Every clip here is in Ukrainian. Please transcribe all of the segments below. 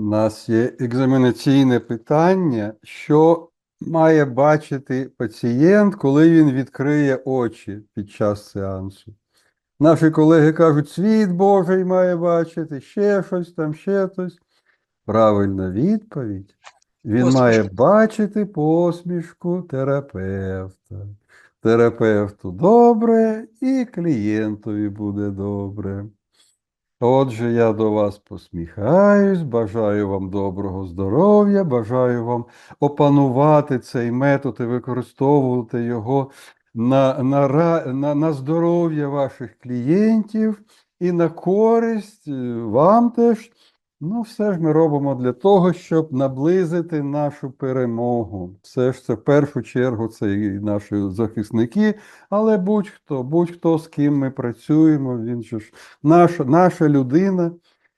У нас є екзаменаційне питання, що має бачити пацієнт, коли він відкриє очі під час сеансу. Наші колеги кажуть, світ Божий має бачити, ще щось там, ще щось. Правильна відповідь. Він Посмішку. має бачити посмішку терапевта. Терапевту добре і клієнтові буде добре. Отже, я до вас посміхаюсь, бажаю вам доброго здоров'я, бажаю вам опанувати цей метод і використовувати його на, на, на, на здоров'я ваших клієнтів і на користь е, вам теж. Ну, все ж ми робимо для того, щоб наблизити нашу перемогу. Все ж це в першу чергу це і наші захисники, але будь-хто, будь-хто, з ким ми працюємо, він же ж наша, наша людина,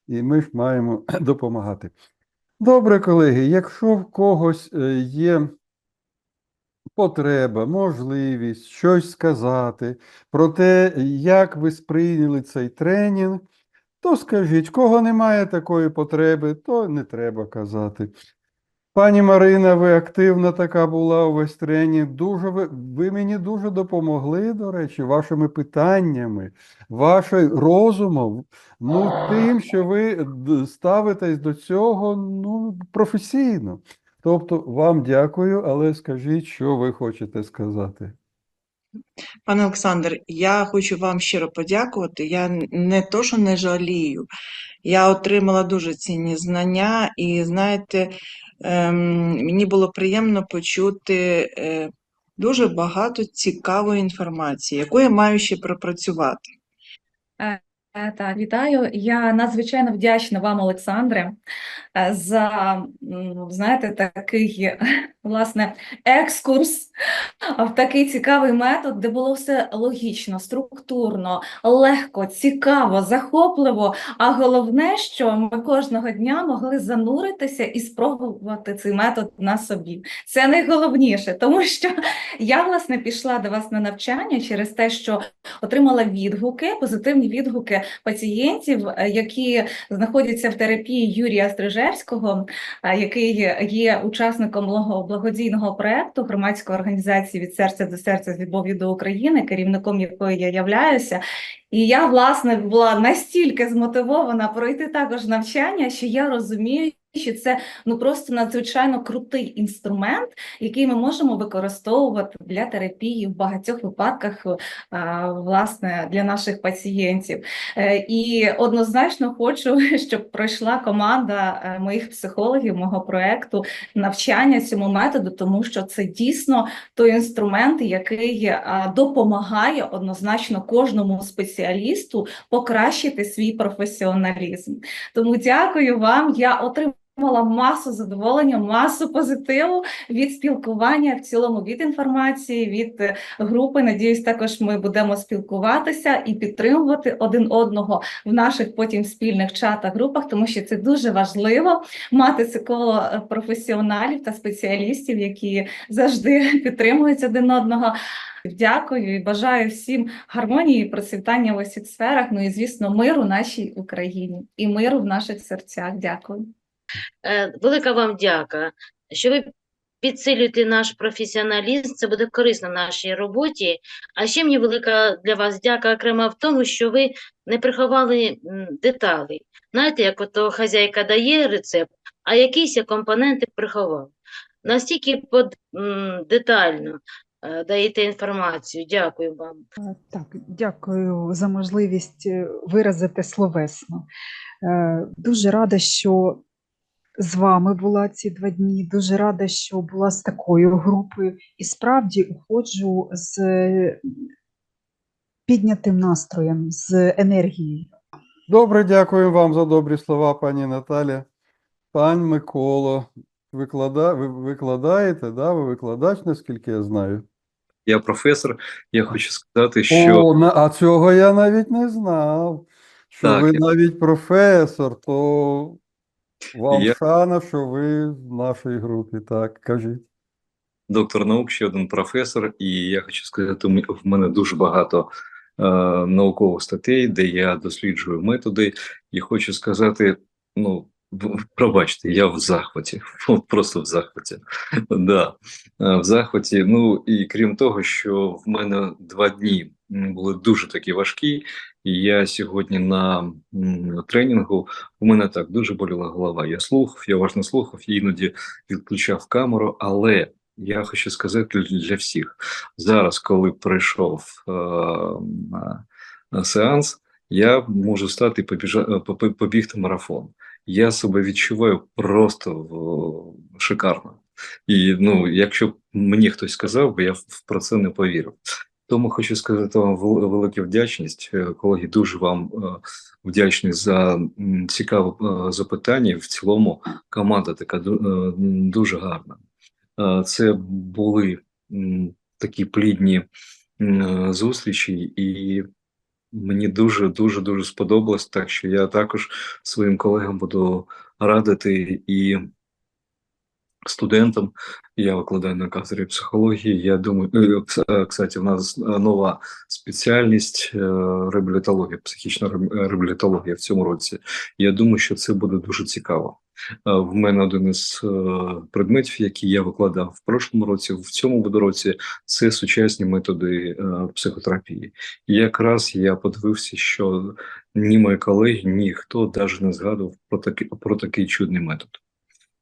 і ми ж маємо допомагати. Добре, колеги, якщо в когось е, є потреба, можливість щось сказати про те, як ви сприйняли цей тренінг, то скажіть, кого немає такої потреби, то не треба казати. Пані Марина, ви активна така була увесь тренінг. Дуже ви, ви мені дуже допомогли, до речі, вашими питаннями, вашим розумом, ну, тим, що ви ставитесь до цього ну, професійно. Тобто вам дякую, але скажіть, що ви хочете сказати. Пане Олександр, я хочу вам щиро подякувати. Я не то, що не жалію, я отримала дуже цінні знання, і знаєте, ем, мені було приємно почути е, дуже багато цікавої інформації, яку я маю ще пропрацювати. Е, Так, вітаю. Я надзвичайно вдячна вам, Олександре, е, за, знаєте, такий, власне, екскурс в такий цікавий метод, де було все логічно, структурно, легко, цікаво, захопливо. А головне, що ми кожного дня могли зануритися і спробувати цей метод на собі. Це найголовніше, тому що я, власне, пішла до вас на навчання через те, що отримала відгуки, позитивні відгуки пацієнтів, які знаходяться в терапії Юрія Стрижевського, який є учасником благо- благодійного проекту громадської організації від серця до серця з любов'ю до України, керівником якої я являюся. І я, власне, була настільки змотивована пройти також навчання, що я розумію. Що це ну просто надзвичайно крутий інструмент, який ми можемо використовувати для терапії в багатьох випадках, а, власне, для наших пацієнтів. Е, І однозначно хочу, щоб пройшла команда е, моїх психологів, мого проекту навчання цьому методу, тому що це дійсно той інструмент, який допомагає однозначно кожному спеціалісту покращити свій професіоналізм. Тому дякую вам. Я отримала масу задоволення, масу позитиву від спілкування в цілому від інформації, від е, групи. Надіюсь, також ми будемо спілкуватися і підтримувати один одного в наших потім спільних чатах, групах, тому що це дуже важливо мати це коло е, професіоналів та спеціалістів, які завжди підтримують один одного. Дякую і бажаю всім гармонії процвітання в усіх сферах. Ну і звісно, миру нашій Україні і миру в наших серцях. Дякую. Е, Велика вам дяка, що ви підсилюєте наш професіоналізм, це буде корисно нашій роботі. А ще мені велика для вас дяка окрема в тому, що ви не приховали м, деталей. Знаєте, як ото хазяйка дає рецепт, а якісь компоненти приховав. Настільки под, детально е, даєте інформацію. Дякую вам. Е, Так, дякую за можливість виразити словесно. Дуже рада, що з вами була ці два дні. Дуже рада, що була з такою групою. І справді уходжу з піднятим настроєм, з енергією. Добре, дякую вам за добрі слова, пані Наталя. Пан Миколо, виклада... ви викладаєте, да? Ви викладач, наскільки я знаю. Я професор. Я хочу сказати, що О, на... а цього я навіть не знав. Що Так, ви я- навіть професор, то вам Я- шана, що ви в нашій групі. Так, кажіть. доктор наук, ще один професор, і я хочу сказати, в мене дуже багато е, наукових статей, де я досліджую методи, і хочу сказати, ну, пробачте, я в захваті, просто в захваті. Да, е, в захваті. Ну і крім того, що в мене два дні були дуже такі важкі, я сьогодні на тренінгу у мене так дуже боліла голова. Я слухав, я уважно слухав, я іноді відключав камеру, але я хочу сказати для- всіх зараз, коли прийшов е, на сеанс, я можу стати побіжа, е, побігти марафон. Я себе відчуваю просто шикарно. І ну, якщо б мені хтось сказав, би я в- про це не повірив. Тому хочу сказати вам велику вдячність, Е, колеги. Дуже вам е, вдячний за цікаве е, запитання. В цілому команда така дуже гарна. Це були такі плідні зустрічі, і мені дуже дуже дуже сподобалось. Так що я також своїм колегам буду радити і студентам. Я викладаю на кафедрі психології. Я думаю, е, е, кстати, в нас е, нова спеціальність е, реабілітологія, психічна ре- реабілітологія в цьому році. Я думаю, що це буде дуже цікаво. Е, В мене один із е, предметів, які я викладав в прошлому році, в цьому році, це сучасні методи е, психотерапії. І якраз я подивився, що ні мої колеги, ніхто навіть не згадував про такий, про такий чудний метод.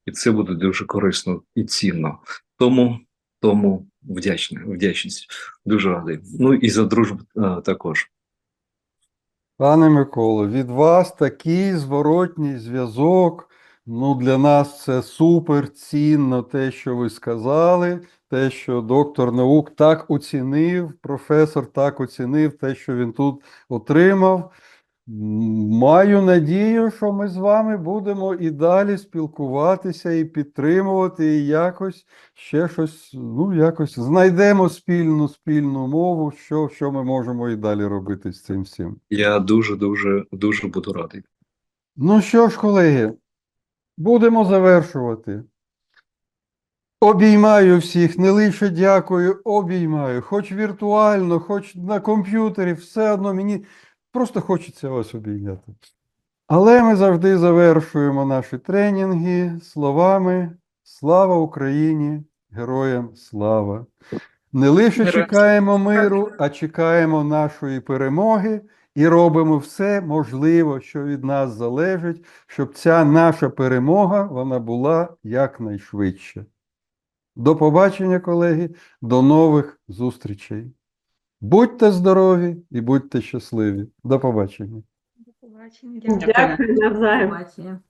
І це буде дуже корисно і цінно. Тому, тому вдячний, вдячність. Дуже радий. Ну і за дружбу е, також. Пане Миколо, від вас такий зворотній зв'язок. Ну, для нас це супер цінно, те, що ви сказали, те, що доктор наук так оцінив, професор так оцінив те, що він тут отримав. Маю надію, що ми з вами будемо і далі спілкуватися і підтримувати, і якось ще щось, ну, якось знайдемо спільну спільну мову, що, що ми можемо і далі робити з цим всім. Я дуже, дуже, дуже буду радий. Ну що ж, колеги, будемо завершувати. Обіймаю всіх, не лише дякую, обіймаю, хоч віртуально, хоч на комп'ютері, все одно мені просто хочеться вас обійняти. Але ми завжди завершуємо наші тренінги словами Слава Україні! Героям слава! Не лише чекаємо миру, а чекаємо нашої перемоги і робимо все можливе, що від нас залежить, щоб ця наша перемога вона була якнайшвидше. До побачення, колеги, до нових зустрічей. Будьте здорові і будьте щасливі. До побачення. До побачення. Дякую. Дякую. До побачення.